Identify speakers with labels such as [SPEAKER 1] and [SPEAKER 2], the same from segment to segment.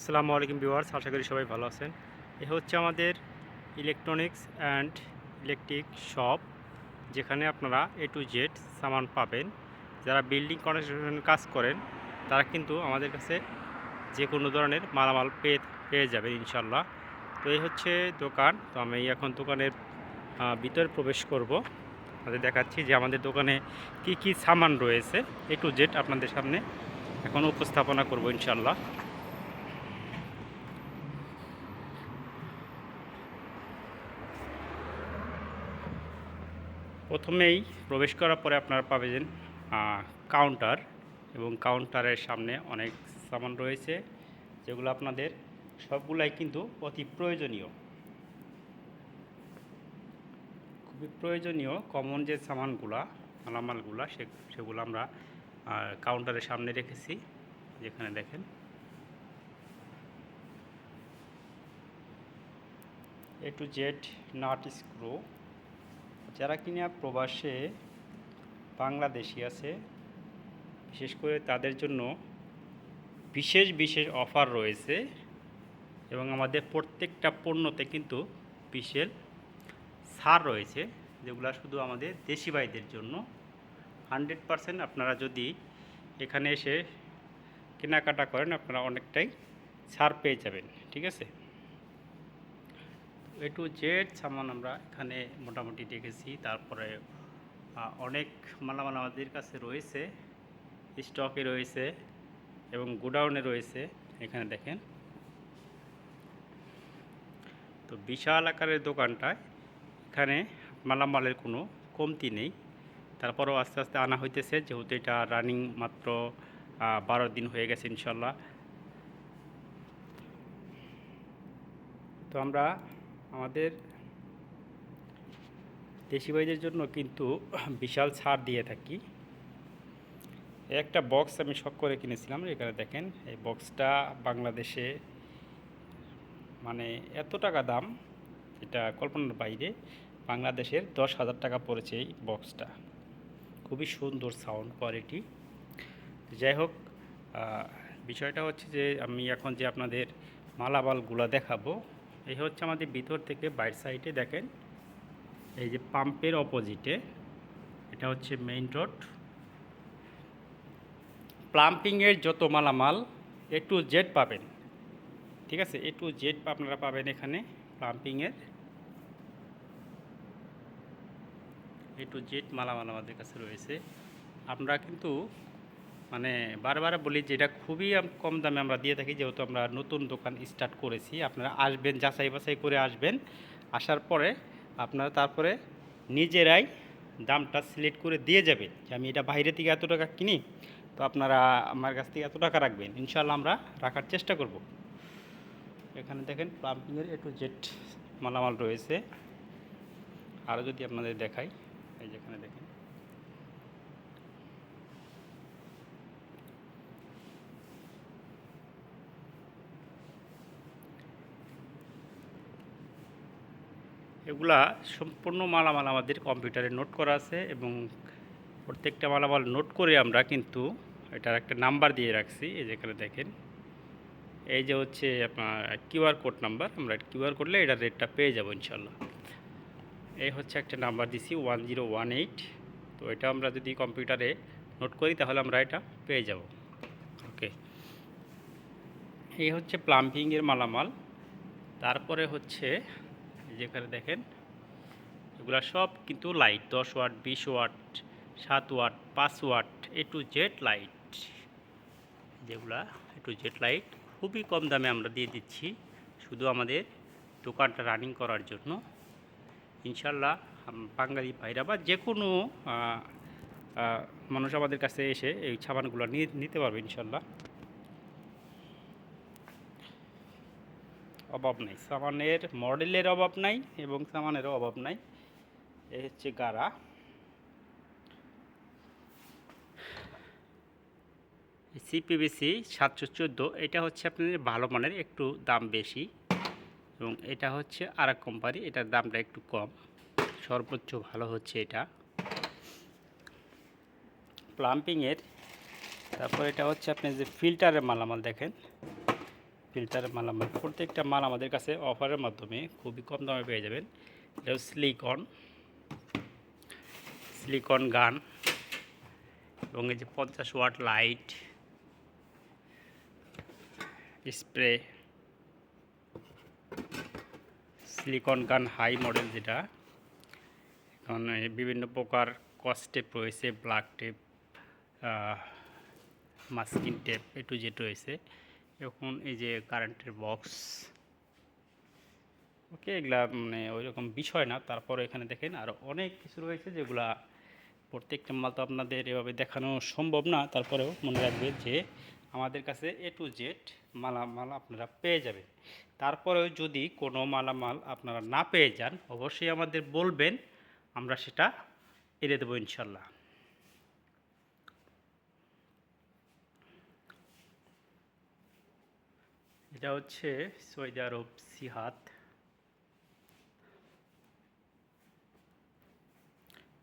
[SPEAKER 1] আসসালামু আলাইকুম ভিউয়ার্স, আশা করি সবাই ভালো আছেন। এ হচ্ছে আমাদের ইলেকট্রনিক্স অ্যান্ড ইলেকট্রিক শপ যেখানে আপনারা এ টু জেড সামান পাবেন। যারা বিল্ডিং কনস্ট্রাকশন কাজ করেন, তারা কিন্তু আমাদের কাছে যে কোনো ধরনের মালামাল পেয়ে পেয়ে যাবেন ইনশাল্লাহ তো এই হচ্ছে দোকান। তো আমি এখন দোকানের ভিতরে প্রবেশ করব। আপনাদের দেখাচ্ছি যে আমাদের দোকানে কি কি সামান রয়েছে। এ টু জেড আপনাদের সামনে এখন উপস্থাপনা করব ইনশাল্লাহ প্রথমেই প্রবেশ করার পরে আপনারা পাবেন কাউন্টার এবং কাউন্টারের সামনে অনেক সামান রয়েছে যেগুলো আপনাদের সবগুলাই কিন্তু অতি প্রয়োজনীয়। খুবই প্রয়োজনীয় কমন যে সামানগুলা, মালামালগুলা, সে, সেগুলো আমরা কাউন্টারের সামনে রেখেছি, যেখানে দেখেন। A to Z nut screw যারা কিনা প্রবাসে বাংলাদেশি আছে, বিশেষ করে তাদের জন্য বিশেষ বিশেষ অফার রয়েছে এবং আমাদের প্রত্যেকটা পণ্যতে কিন্তু বিশেষ ছাড় রয়েছে, যেগুলো শুধু আমাদের দেশি ভাইদের জন্য। হান্ড্রেড পারসেন্ট আপনারা যদি এখানে এসে কেনাকাটা করেন, আপনারা অনেকটাই ছাড় পেয়ে যাবেন, ঠিক আছে? এ টু জেড সামান আমরা এখানে মোটামুটি দেখেছি। তারপরে অনেক মালামাল আমাদের কাছে রয়েছে, স্টকে রয়েছে এবং গোডাউনে রয়েছে। এখানে দেখেন। তো বিশাল আকারের দোকানটায় এখানে মালামালের কোনো কমতি নেই। তারপরেও আস্তে আস্তে আনা হইতেছে, যেহেতু এটা রানিং মাত্র বারো দিন হয়ে গেছে ইনশাল্লাহ। তো আমরা আমাদের দেশি ভাইদের জন্য কিন্তু বিশাল ছাড় দিয়ে থাকি। একটা বক্স আমি শখ করে কিনেছিলাম এখানে দেখেন। এই বক্সটা বাংলাদেশে মানে এত টাকা দাম, এটা কল্পনার বাইরে। বাংলাদেশের দশ হাজার টাকা পড়েছে এই বক্সটা খুবই সুন্দর সাউন্ড কোয়ালিটি যাই হোক বিষয়টা হচ্ছে যে আমি এখন যে আপনাদের মালামালগুলো দেখাবো এই হচ্ছে আমাদের ভিতর থেকে বাইর সাইডে দেখেন। এই যে পাম্পের অপোজিটে, এটা হচ্ছে মেইন রোড। প্লাম্পিংয়ের যত মালামাল এ টু জেড পাবেন। ঠিক আছে? এ টু জেড আপনারা পাবেন এখানে প্লাম্পিংয়ের। এ টু জেড মালামাল আমাদের কাছে রয়েছে। আমরা কিন্তু মানে বারবার বলি যে এটা খুবই কম দামে আমরা দিয়ে থাকি, যেহেতু আমরা নতুন দোকান স্টার্ট করেছি। আপনারা আসবেন, যাচাই বাছাই করে আসবেন। আসার পরে আপনারা তারপরে নিজেরাই দামটা সিলেক্ট করে দিয়ে যাবেন যে আমি এটা বাইরে থেকে এত টাকা কিনি, তো আপনারা আমার কাছ থেকে এত টাকা রাখবেন। ইনশাল্লাহ আমরা রাখার চেষ্টা করব। এখানে দেখেন প্লাম্পিংয়ের একটু জেট মালামাল রয়েছে। আরও যদি আপনাদের দেখাই, এই যেখানে দেখেন। এগুলা সম্পূর্ণ মালামাল আমাদের কম্পিউটারে নোট করা আছে এবং প্রত্যেকটা মালামাল নোট করে আমরা কিন্তু এটার একটা নাম্বার দিয়ে রাখছি, এই যেখানে দেখেন। এই যে হচ্ছে আপনার কিউআর কোড নাম্বার, আমরা কিউআর করলে এটার রেটটা পেয়ে যাব ইনশাল্লাহ এই হচ্ছে একটা নাম্বার দিছি ওয়ান জিরো ওয়ান এইট। তো এটা আমরা যদি কম্পিউটারে নোট করি তাহলে আমরা এটা পেয়ে যাব। ওকে। এই হচ্ছে প্লাম্পিংয়ের মালামাল। তারপরে হচ্ছে যেখানে দেখেন, এগুলা সব কিন্তু লাইট দশ ওয়াট বিশ ওয়াট সাত ওয়াট পাঁচ watt A to Z light যেগুলা এ টু জেড লাইট খুবই কম দামে আমরা দিয়ে দিচ্ছি, শুধু আমাদের দোকানটা রানিং করার জন্য। ইনশাল্লাহ বাঙালি ভাইরা বা যে কোনো মানুষ আমাদের কাছে এসে এই সাবানগুলো নিতে পারবে ইনশাল্লাহ অভাব নাই। সামানের মডেলের অভাব নাই এবং সামানেরও অভাব নাই। এই হচ্ছে গাড়া। সিপিবিসি সাতশো চোদ্দ, এটা হচ্ছে আপনাদের ভালো মানের একটু দাম বেশি এবং এটা হচ্ছে আর এক কোম্পানি এটার দামটা একটু কম। সর্বোচ্চ ভালো হচ্ছে এটা। প্লাম্পিংয়ের তারপর এটা হচ্ছে আপনি যে ফিল্টারের মালামাল দেখেন। ফিল্টার মালামাল। প্রত্যেকটা মাল আমাদের কাছে অফারের মাধ্যমে খুবই কম দামে পেয়ে যাবেন। এটা সিলিকন সিলিকন গান এবং এই যে পঞ্চাশ watt light spray silicon gun high model যেটা। এখন বিভিন্ন প্রকার কস টেপ রয়েছে black tape masking tape A to Z রয়েছে। এখন এই যে কারেন্টের বক্স ওকে এগুলা মানে ওই রকম বিষয় না। তারপরে এখানে দেখেন আর অনেক কিছু রয়েছে যেগুলা প্রত্যেকটা মাল তো আপনাদের এভাবে দেখানো সম্ভব না। তারপরেও মনে রাখবেন যে আমাদের কাছে এ টু জেড মালামাল আপনারা পেয়ে যাবেন। তারপরেও যদি কোনো মালামাল আপনারা না পেয়ে যান, অবশ্যই আমাদের বলবেন, আমরা সেটা এনে দেবো ইনশাল্লাহ এটা হচ্ছে সৌদি আরব সিহাত।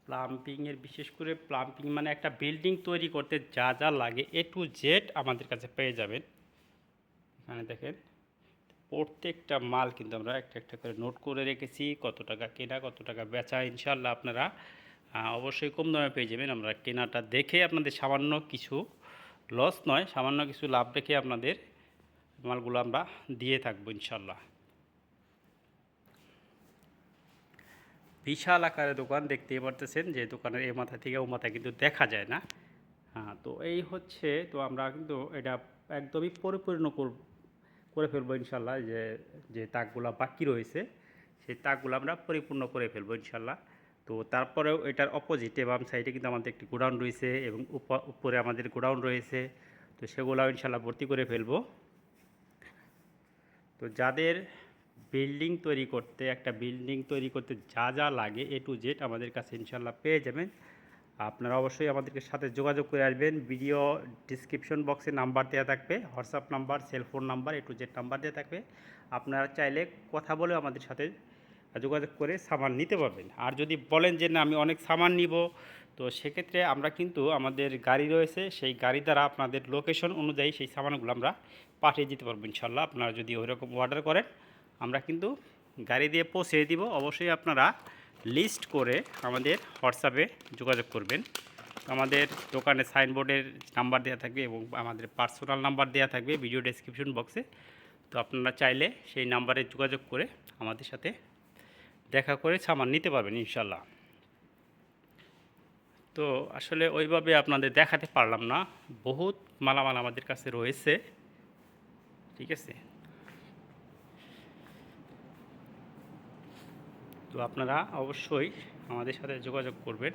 [SPEAKER 1] প্লাম্পিংয়ের বিশেষ করে প্লাম্পিং মানে একটা বিল্ডিং তৈরি করতে যা যা লাগে এ টু জেড আমাদের কাছে পেয়ে যাবেন। এখানে দেখেন, প্রত্যেকটা মাল কিন্তু আমরা একটা একটা করে নোট করে রেখেছি, কত টাকা কেনা, কত টাকা বেচা ইনশাল্লাহ আপনারা অবশ্যই কম দামে পেয়ে যাবেন। আমরা কেনাটা দেখে আপনাদের সামান্য কিছু লস নয়, সামান্য কিছু লাভ রেখে আপনাদের মালগুলো আমরা দিয়ে থাকব ইনশাল্লাহ বিশাল আকারের দোকান, দেখতেই পারতেছেন যে দোকানের এ মাথা থেকে ও মাথা কিন্তু দেখা যায় না। হ্যাঁ তো এই হচ্ছে, তো আমরা কিন্তু এটা একদমই পরিপূর্ণ কর- করে ফেলব ইনশাল্লাহ যে যে তাকগুলো বাকি রয়েছে, সেই তাকগুলো আমরা পরিপূর্ণ করে ফেলব ইনশাল্লাহ তো তারপরেও এটার অপোজিটে বাম সাইডে কিন্তু আমাদের একটি গোডাউন রয়েছে এবং উপ- উপরে আমাদের গোডাউন রয়েছে। তো সেগুলো ইনশাল্লাহ ভর্তি করে ফেলব। তো যাদের বিল্ডিং তৈরি করতে, একটা বিল্ডিং তৈরি করতে যা যা লাগে এ টু জেড আমাদের কাছে ইনশাল্লাহ পেয়ে যাবেন। আপনারা অবশ্যই আমাদেরকে সাথে যোগাযোগ করে আসবেন। ভিডিও ডিসক্রিপশন বক্সে নাম্বার দেওয়া থাকবে WhatsApp number cellphone number A to Z number দেওয়া থাকবে। আপনারা চাইলে কথা বলে আমাদের সাথে যোগাযোগ করে সামান নিতে পারবেন। আর যদি বলেন যে না, আমি অনেক সামান নিব তো সেক্ষেত্রে আমরা কিন্তু আমাদের গাড়ি রয়েছে, সেই গাড়ি দ্বারা আপনাদের লোকেশন অনুযায়ী সেই সামানগুলো আমরা পাঠিয়ে দিতে পারব ইনশাল্লাহ। আপনারা যদি ওইরকম অর্ডার করেন, আমরা কিন্তু গাড়ি দিয়ে পৌঁছে দিব। অবশ্যই আপনারা লিস্ট করে আমাদের হোয়াটসঅ্যাপে যোগাযোগ করবেন। আমাদের দোকানে সাইনবোর্ডের নাম্বার দেওয়া থাকবে এবং আমাদের পার্সোনাল নাম্বার দেওয়া থাকবে ভিডিও ডেসক্রিপশন বক্সে তো আপনারা চাইলে সেই নাম্বারে যোগাযোগ করে আমাদের সাথে দেখা করে সামান নিতে পারবেন ইনশাল্লাহ। তো আসলে ওইভাবে আপনাদের দেখাতে পারলাম না। বহুত মালামাল আমাদের কাছে রয়েছে। ঠিক আছে? তো আপনারা অবশ্যই আমাদের সাথে যোগাযোগ করবেন।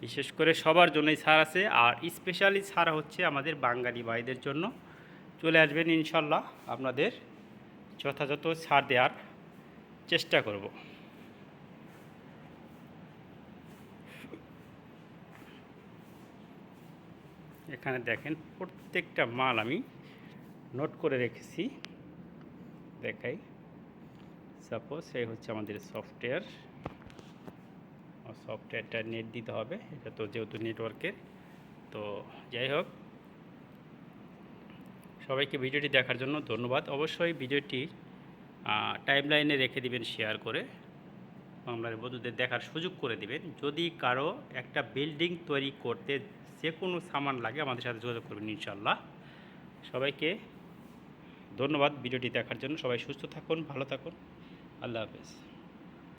[SPEAKER 1] বিশেষ করে সবার জন্যই ছাড় আছে। আর স্পেশালি ছাড় হচ্ছে আমাদের বাঙালি ভাইদের জন্য। চলে আসবেন ইনশাল্লাহ। আপনাদের যথাযথ ছাড় দেওয়ার চেষ্টা করব। এখানে দেখেন, প্রত্যেকটা মাল আমি নোট করে রেখেছি। দেখাই। সাপোজ এই হচ্ছে আমাদের সফটওয়্যার সফটওয়্যারটা নেট দিতে হবে। এটা তো যেহেতু নেটওয়ার্কের তো যাই হোক। সবাইকে ভিডিওটি দেখার জন্য ধন্যবাদ। অবশ্যই ভিডিওটি টাইম লাইনে রেখে দিবেন শেয়ার করে। আপনার বন্ধুদের দেখার সুযোগ করে দিবেন। যদি কারও একটা বিল্ডিং তৈরি করতে যে কোনো সামান লাগে আমাদের সাথে যোগাযোগ করবেন ইনশাল্লাহ সবাইকে ধন্যবাদ ভিডিওটি দেখার জন্য। সবাই সুস্থ থাকুন, ভালো থাকুন। আল্লাহ হাফেজ।